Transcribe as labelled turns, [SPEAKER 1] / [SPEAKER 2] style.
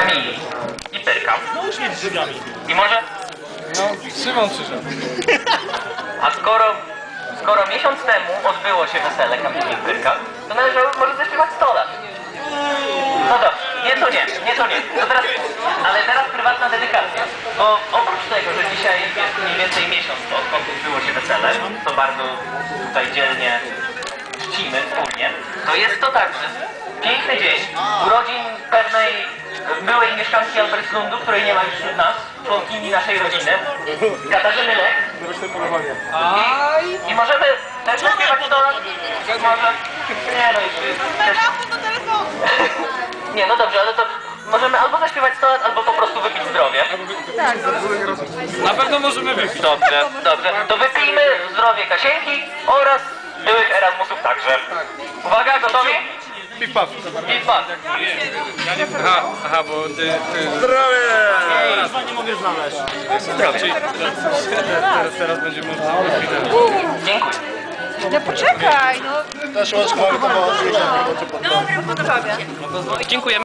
[SPEAKER 1] Kamili i Pyrka. I może,
[SPEAKER 2] No, Szymon przyszedł.
[SPEAKER 1] a skoro, skoro miesiąc temu odbyło się wesele Kamili i Pyrka, to należało może zaśpiewać 100 lat. No dobrze, nie to nie, nie to nie. To teraz, ale teraz prywatna dedykacja. Bo oprócz tego, że dzisiaj jest mniej więcej miesiąc odkąd odbyło się wesele, to bardzo tutaj dzielnie czcimy wspólnie, to jest to także piękny dzień urodzin pewnej byłej mieszkanki Albertslundu, której nie ma już wśród nas, członkini naszej rodziny, Katarzyny Lek. I, I możemy też zaśpiewać 100 lat? Może? Nie no, jeszcze też... Nie, no dobrze, ale to możemy albo zaśpiewać 100 lat, albo po prostu wypić zdrowie.
[SPEAKER 2] Na pewno możemy wypić.
[SPEAKER 1] Dobrze, dobrze. To wypijmy zdrowie Kasienki oraz byłych Erasmusów także. Uwaga, gotowi? I pan.
[SPEAKER 2] Aha, aha, bo ty... ty...
[SPEAKER 3] nie mogę znaleźć.
[SPEAKER 2] Czyli teraz, teraz będzie można.
[SPEAKER 1] Dziękuję.
[SPEAKER 4] No poczekaj, no.
[SPEAKER 3] Też masz kawałek, to
[SPEAKER 4] Dobry, podoba
[SPEAKER 1] Dziękujemy.